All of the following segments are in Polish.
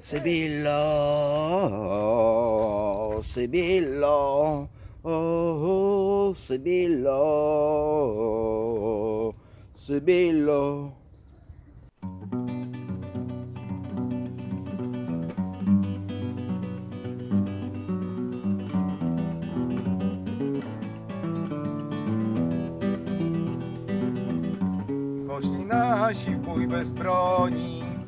Sibilla, Sibilla, oh, Sibilla, Sibilla. Kośni nasi, wuj bez broni,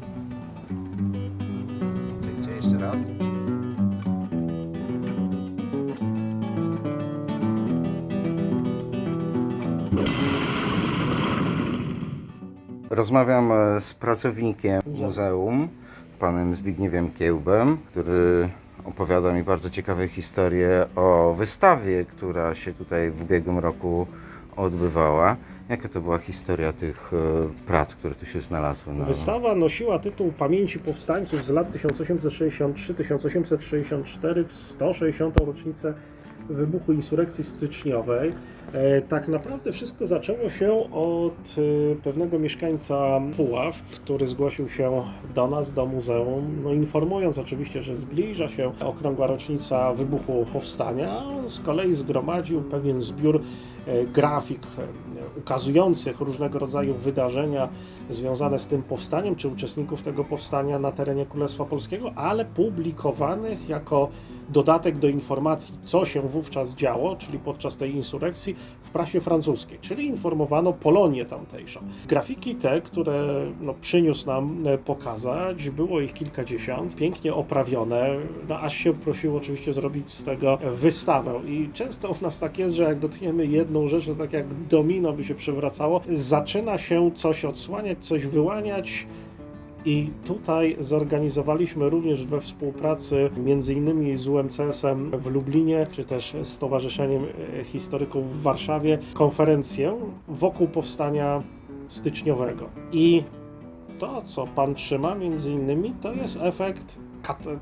Gdzie jeszcze raz? Rozmawiam e, z pracownikiem muzeum, panem Zbigniewem Kiełbem, który opowiada mi bardzo ciekawe historie o wystawie, która się tutaj w ubiegłym roku odbywała. Jaka to była historia tych e, prac, które tu się znalazły? Na... Wystawa nosiła tytuł Pamięci Powstańców z lat 1863-1864 w 160. rocznicę wybuchu insurekcji styczniowej. E, Tak naprawdę wszystko zaczęło się od e, pewnego mieszkańca Puław, który zgłosił się do nas, do muzeum, no informując oczywiście, że zbliża się okrągła rocznica wybuchu powstania. On z kolei zgromadził pewien zbiór grafik e, ukazujących różnego rodzaju wydarzenia związane z tym powstaniem, czy uczestników tego powstania na terenie Królestwa Polskiego, ale publikowanych jako dodatek do informacji, co się wówczas działo, czyli podczas tej insurekcji w prasie francuskiej, czyli informowano Polonię tamtejszą. Grafiki te, które no, przyniósł nam e, pokazać, było ich kilkadziesiąt, pięknie oprawione, no, aż się prosiło oczywiście zrobić z tego wystawę. I często u nas tak jest, że jak dotkniemy jedną rzecz, to tak jak domino by się przewracało, zaczyna się coś odsłaniać, coś wyłaniać, i tutaj zorganizowaliśmy również we współpracy między innymi z UMCS-em w Lublinie, czy też Stowarzyszeniem e, Historyków w Warszawie, konferencję wokół powstania styczniowego. I to, co Pan trzyma między innymi, to jest efekt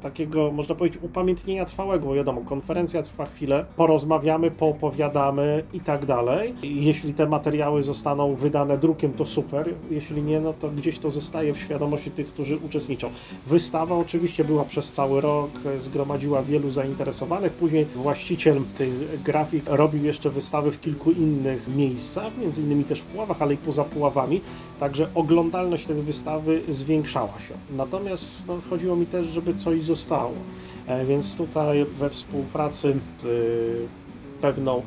takiego, można powiedzieć, upamiętnienia trwałego. Bo Wiadomo, konferencja trwa chwilę, porozmawiamy, poopowiadamy i tak dalej. Jeśli te materiały zostaną wydane drukiem, to super. Jeśli nie, no to gdzieś to zostaje w świadomości tych, którzy uczestniczą. Wystawa oczywiście była przez cały rok, e, zgromadziła wielu zainteresowanych. Później właściciel tych grafik robił jeszcze wystawy w kilku innych miejscach, między innymi też w Puławach, ale i poza Puławami. Także oglądalność tej wystawy zwiększała się. Natomiast no, chodziło mi też, żeby coś zostało. E, Więc tutaj we współpracy z e, pewną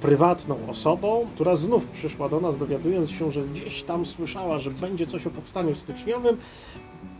prywatną osobą, która znów przyszła do nas, dowiadując się, że gdzieś tam słyszała, że będzie coś o powstaniu styczniowym,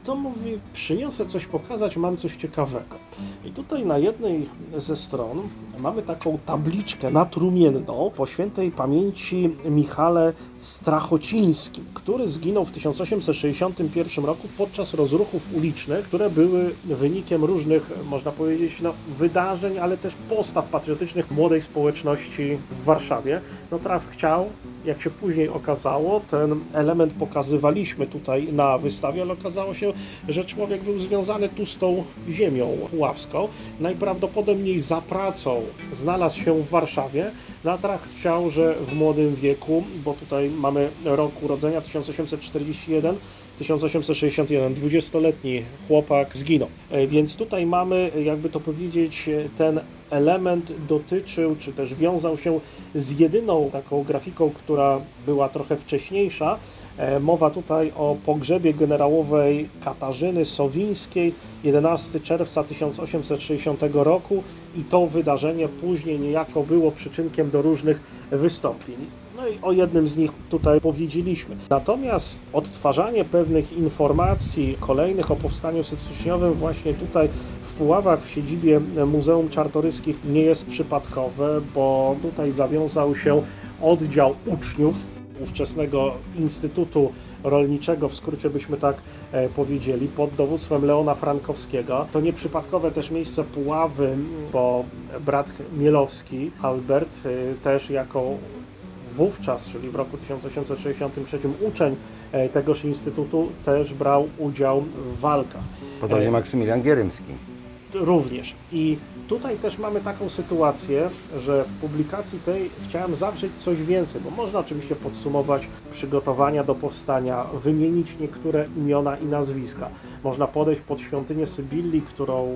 to mówi, przyniosę coś pokazać, mam coś ciekawego. I tutaj na jednej ze stron mamy taką tabliczkę natrumienną po świętej pamięci Michale Strachocińskim, który zginął w 1861 roku podczas rozruchów ulicznych, które były wynikiem różnych, można powiedzieć, no, wydarzeń, ale też postaw patriotycznych młodej społeczności w Warszawie. No traf chciał, jak się później okazało, ten element pokazywaliśmy tutaj na wystawie, ale okazało się, że człowiek był związany tu z tą ziemią puławską. Najprawdopodobniej za pracą znalazł się w Warszawie. Natrach chciał, że w młodym wieku, bo tutaj mamy rok urodzenia 1841, 1861, 20-letni chłopak zginął. E, Więc tutaj mamy, jakby to powiedzieć, e, ten element dotyczył, czy też wiązał się z jedyną taką grafiką, która była trochę wcześniejsza. E, Mowa tutaj o pogrzebie generałowej Katarzyny Sowińskiej 11 czerwca 1860 roku i to wydarzenie później niejako było przyczynkiem do różnych wystąpień. No i o jednym z nich tutaj powiedzieliśmy. Natomiast odtwarzanie pewnych informacji kolejnych o powstaniu styczniowym właśnie tutaj w Puławach w siedzibie Muzeum Czartoryskich nie jest przypadkowe, bo tutaj zawiązał się oddział uczniów ówczesnego Instytutu Rolniczego, w skrócie byśmy tak e, powiedzieli, pod dowództwem Leona Frankowskiego. To nieprzypadkowe też miejsce Puławy, bo brat Mielowski, Albert, e, też jako wówczas, czyli w roku 1863 uczeń e, tegoż instytutu, też brał udział w walkach. Podobnie Maksymilian Gierymski. Również. I tutaj też mamy taką sytuację, że w publikacji tej chciałem zawrzeć coś więcej, bo można oczywiście podsumować przygotowania do powstania, wymienić niektóre imiona i nazwiska, Można podejść pod świątynię Sybilli, którą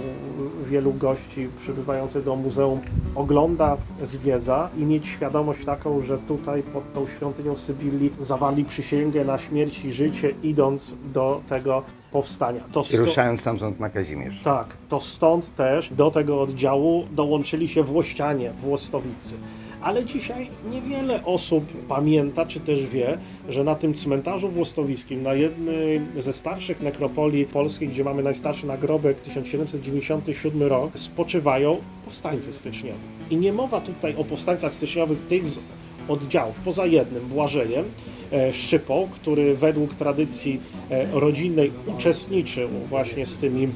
wielu gości przybywających do muzeum ogląda, zwiedza i mieć świadomość taką, że tutaj pod tą świątynią Sybilli zawarli przysięgę na śmierć i życie, idąc do tego powstania. To I ruszając stamtąd na Kazimierz. tak, to stąd też do tego oddziału dołączyli się Włościanie, Włostowicy. Ale dzisiaj niewiele osób pamięta, czy też wie, że na tym cmentarzu włostowickim, na jednej ze starszych nekropolii polskich, gdzie mamy najstarszy nagrobek 1797 rok, spoczywają powstańcy styczniowi. I nie mowa tutaj o powstańcach styczniowych tych z oddziałów, poza jednym, Błażejem, e, Szczypą, który według tradycji e, rodzinnej uczestniczył właśnie z tymi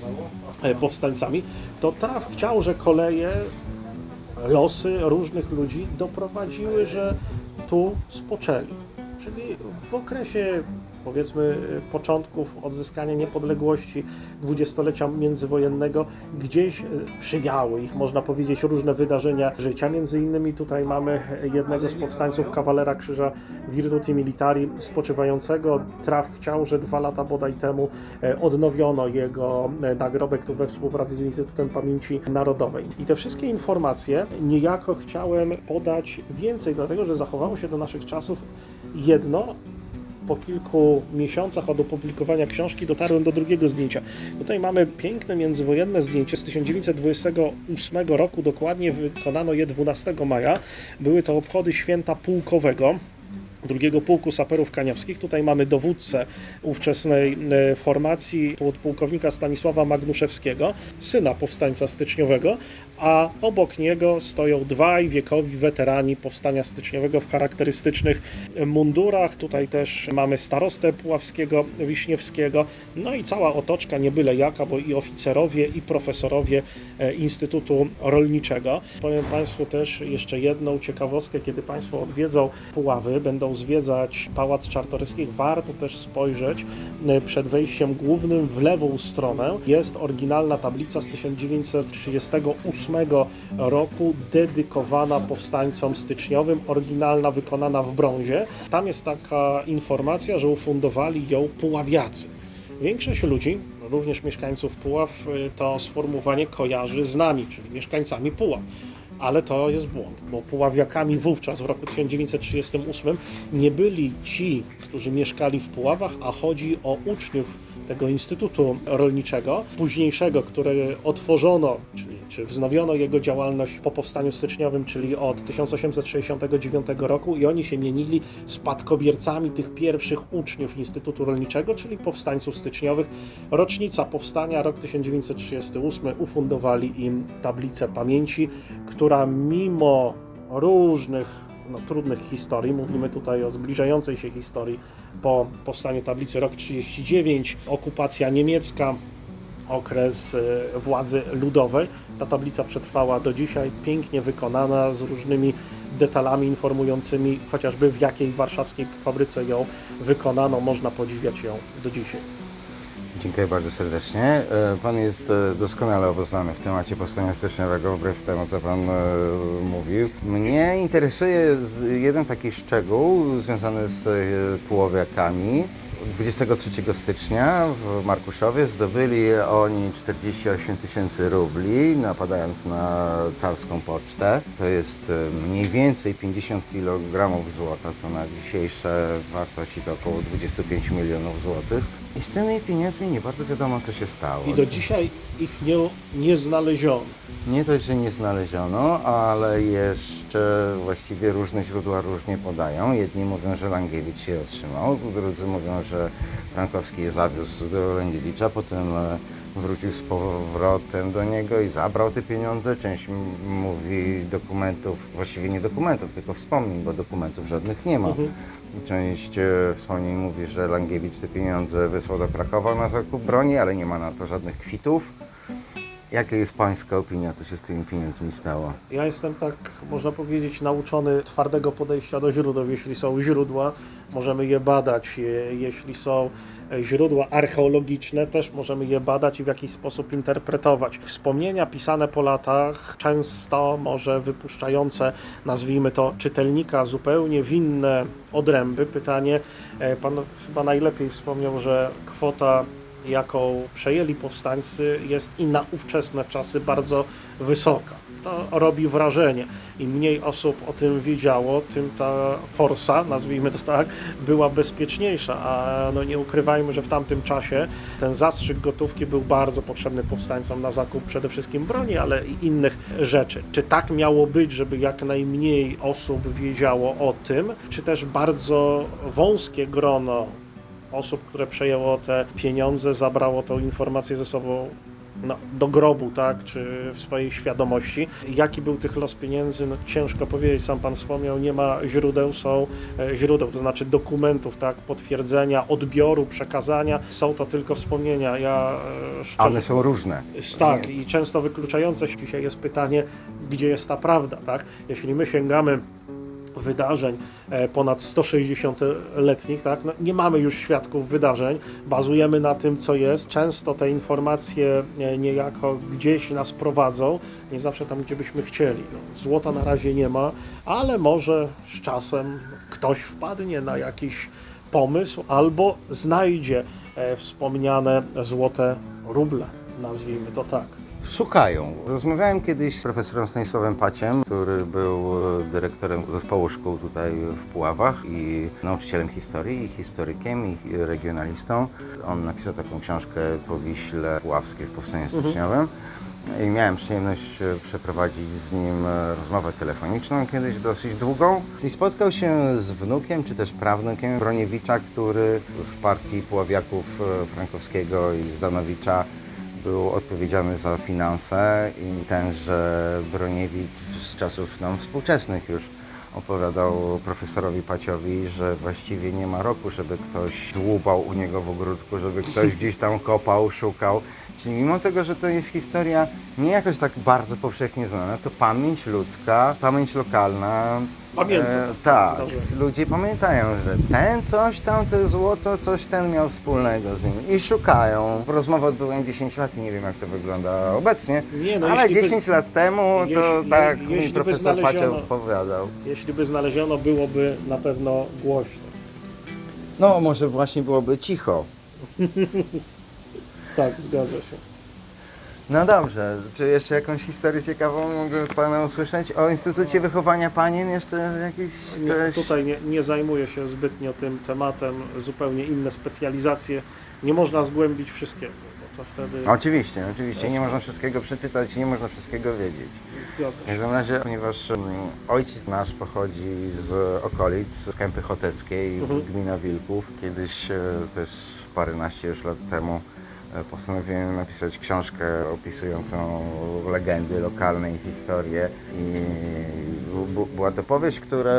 e, powstańcami, to traf chciał, że koleje, losy różnych ludzi doprowadziły, że tu spoczęli. Czyli w okresie powiedzmy początków odzyskania niepodległości dwudziestolecia międzywojennego gdzieś e, przywiały ich, można powiedzieć, różne wydarzenia życia. Między innymi tutaj mamy jednego z powstańców kawalera krzyża Virtuti Militari spoczywającego. Traf chciał, że dwa lata bodaj temu e, odnowiono jego e, nagrobek tu we współpracy z Instytutem Pamięci Narodowej. I te wszystkie informacje niejako chciałem podać więcej, dlatego że zachowało się do naszych czasów jedno, po kilku miesiącach od opublikowania książki dotarłem do drugiego zdjęcia. Tutaj mamy piękne międzywojenne zdjęcie z 1928 roku, dokładnie wykonano je 12 maja. Były to obchody święta pułkowego drugiego pułku saperów kaniawskich. Tutaj mamy dowódcę ówczesnej e, formacji pułkownika Stanisława Magnuszewskiego, syna powstańca styczniowego, a obok niego stoją dwaj wiekowi weterani powstania styczniowego w charakterystycznych mundurach. Tutaj też mamy starostę puławskiego, Wiśniewskiego, no i cała otoczka nie byle jaka, bo i oficerowie, i profesorowie e, Instytutu Rolniczego. Powiem Państwu też jeszcze jedną ciekawostkę, kiedy Państwo odwiedzą Puławy, będą zwiedzać Pałac Czartoryskich, warto też spojrzeć e, przed wejściem głównym w lewą stronę. Jest oryginalna tablica z 1938 roku, dedykowana powstańcom styczniowym, oryginalna, wykonana w brązie. Tam jest taka informacja, że ufundowali ją Puławiacy. Większość ludzi, również mieszkańców Puław, y, to sformułowanie kojarzy z nami, czyli mieszkańcami Puław. Ale to jest błąd, bo Puławiakami wówczas, w roku 1938, nie byli ci, którzy mieszkali w Puławach, a chodzi o uczniów tego Instytutu Rolniczego, późniejszego, który otworzono, czyli czy wznowiono jego działalność po powstaniu styczniowym, czyli od 1869 roku i oni się mienili spadkobiercami tych pierwszych uczniów Instytutu Rolniczego, czyli powstańców styczniowych. Rocznica powstania, rok 1938, ufundowali im tablicę pamięci, która mimo różnych no, trudnych historii, mówimy tutaj o zbliżającej się historii po powstaniu tablicy rok 39, okupacja niemiecka, okres e, władzy ludowej. Ta tablica przetrwała do dzisiaj, pięknie wykonana, z różnymi detalami informującymi chociażby w jakiej warszawskiej fabryce ją wykonano. Można podziwiać ją do dzisiaj. Dziękuję bardzo serdecznie. E, Pan jest e, doskonale obeznany w temacie powstania styczniowego, wbrew temu, co Pan e, mówił. Mnie interesuje jeden taki szczegół związany z Pułowiakami. 23 stycznia w Markuszowie zdobyli oni 48 tysięcy rubli, napadając na carską pocztę. To jest e, mniej więcej 50 kg złota, co na dzisiejsze wartości to około 25 milionów złotych. I z tymi pieniędzmi nie bardzo wiadomo, co się stało. I do dzisiaj ich nie, nie znaleziono. Nie to, że nie znaleziono, ale jeszcze właściwie różne źródła różnie podają. Jedni mówią, że Langiewicz się otrzymał, drudzy mówią, że Frankowski je zawiózł do Langiewicza, potem e, wrócił z powrotem do niego i zabrał te pieniądze. Część mówi dokumentów, właściwie nie dokumentów, tylko wspomnień, bo dokumentów żadnych nie ma. Mhm. Część e, wspomnień mówi, że Langiewicz te pieniądze wysłał do Krakowa na zakup broni, ale nie ma na to żadnych kwitów. Jaka jest Pańska opinia, co się z tymi pieniędzmi stało? Ja jestem tak, można powiedzieć, nauczony twardego podejścia do źródeł. Jeśli są źródła, możemy je badać. Je- Jeśli są e, źródła archeologiczne, też możemy je badać i w jakiś sposób interpretować. Wspomnienia pisane po latach, często może wypuszczające, nazwijmy to, czytelnika zupełnie w inne odręby. Pytanie, e, pan chyba najlepiej wspomniał, że kwota jaką przejęli powstańcy, jest i na ówczesne czasy bardzo wysoka. To robi wrażenie. Im mniej osób o tym wiedziało, tym ta forsa, nazwijmy to tak, była bezpieczniejsza. A no nie ukrywajmy, że w tamtym czasie ten zastrzyk gotówki był bardzo potrzebny powstańcom na zakup przede wszystkim broni, ale i innych rzeczy. Czy tak miało być, żeby jak najmniej osób wiedziało o tym, czy też bardzo wąskie grono osób, które przejęło te pieniądze, zabrało tą informację ze sobą no, do grobu, tak, czy w swojej świadomości. Jaki był tych los pieniędzy, no, ciężko powiedzieć, sam Pan wspomniał, nie ma źródeł, są e, źródeł, to znaczy dokumentów, tak, potwierdzenia, odbioru, przekazania, są to tylko wspomnienia. Ja e, szczerze One są różne. tak, i często wykluczające się dzisiaj jest pytanie, gdzie jest ta prawda, tak? Jeśli my sięgamy wydarzeń e, ponad 160-letnich, tak? No, nie mamy już świadków wydarzeń, bazujemy na tym, co jest. Często te informacje e, niejako gdzieś nas prowadzą, nie zawsze tam, gdzie byśmy chcieli. No, złota na razie nie ma, ale może z czasem ktoś wpadnie na jakiś pomysł albo znajdzie e, wspomniane złote ruble, nazwijmy to tak. Szukają. Rozmawiałem kiedyś z profesorem Stanisławem Paciem, który był e, dyrektorem zespołu szkół tutaj w Puławach i nauczycielem historii, i historykiem, i regionalistą. On napisał taką książkę po Wiśle Puławskiej w Powstaniu Styczniowym. I miałem przyjemność e, przeprowadzić z nim e, rozmowę telefoniczną kiedyś dosyć długą. I spotkał się z wnukiem, czy też prawnukiem Broniewicza, który w partii Puławiaków Frankowskiego i Zdanowicza był odpowiedzialny za finanse i tenże Broniewicz z czasów no, współczesnych już opowiadał profesorowi Paciowi, że właściwie nie ma roku, żeby ktoś dłubał u niego w ogródku, żeby ktoś gdzieś tam kopał, szukał. Czyli mimo tego, że to jest historia nie jakoś tak bardzo powszechnie znana, to pamięć ludzka, pamięć lokalna. Pamięta, e, tak, tak, zdarza. ludzie pamiętają, że ten coś tam, to złoto, coś ten miał wspólnego z nim i szukają. Rozmowę odbyłem 10 lat i nie wiem jak to wygląda obecnie, Nie, no, ale jeśli by- 10 lat temu to jeśli- tak jeśli mi profesor Pacio znaleziono- opowiadał. Jeśli by znaleziono, byłoby na pewno głośno. No może właśnie byłoby cicho. Tak, zgadza się. No dobrze, czy jeszcze jakąś historię ciekawą mogę Pana usłyszeć? O Instytucie Wychowania Panien jeszcze jakieś Nie, coś? tutaj nie, nie zajmuję się zbytnio tym tematem, zupełnie inne specjalizacje. Nie można zgłębić wszystkiego, bo to wtedy Oczywiście, oczywiście, nie można wszystkiego przeczytać, nie można wszystkiego wiedzieć. zgadza W się. każdym razie, ponieważ mm, ojciec nasz pochodzi z okolic, z Kępy Choteckiej, Mhm. gmina Wilków. Kiedyś e, też paręnaście już lat temu postanowiłem napisać książkę opisującą legendy lokalne i historie. I była to powieść, która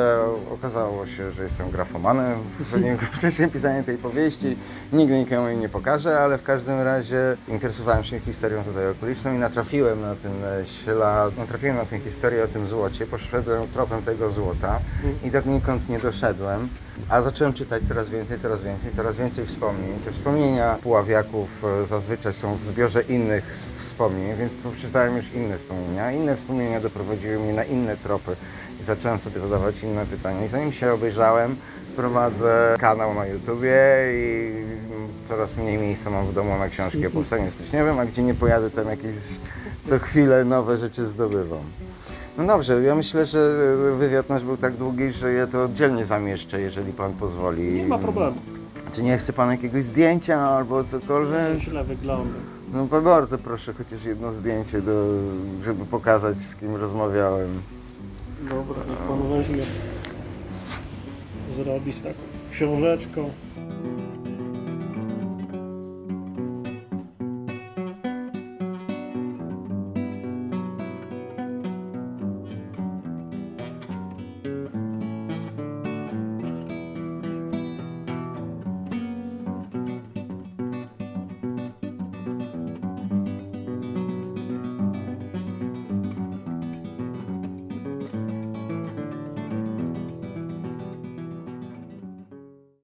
okazało się, że jestem grafomanem w wyniku wcześniej pisania tej powieści. Nigdy nikomu jej nie pokażę, ale w każdym razie interesowałem się historią tutaj okoliczną i natrafiłem na ten e, ślad, natrafiłem na tę historię o tym złocie, poszedłem tropem tego złota i donikąd nie doszedłem, a zacząłem czytać coraz więcej, coraz więcej, coraz więcej wspomnień. Te wspomnienia puławiaków e, zazwyczaj są w zbiorze innych wspomnień, więc przeczytałem już inne wspomnienia. Inne wspomnienia doprowadziły mnie na inne tropy i zacząłem sobie zadawać inne pytania. I zanim się obejrzałem, prowadzę kanał na YouTubie i coraz mniej miejsca mam w domu na książki o powstaniu styczniowym, a gdzie nie pojadę, tam jakieś co chwilę nowe rzeczy zdobywam. No dobrze, ja myślę, że wywiad nasz był tak długi, że ja to oddzielnie zamieszczę, jeżeli pan pozwoli. Nie ma problemu. Czy nie chce pan jakiegoś zdjęcia albo cokolwiek? Źle wygląda. No bardzo proszę, chociaż jedno zdjęcie, do, żeby pokazać z kim rozmawiałem. Dobra, niech pan weźmie. Zrobi z taką książeczką.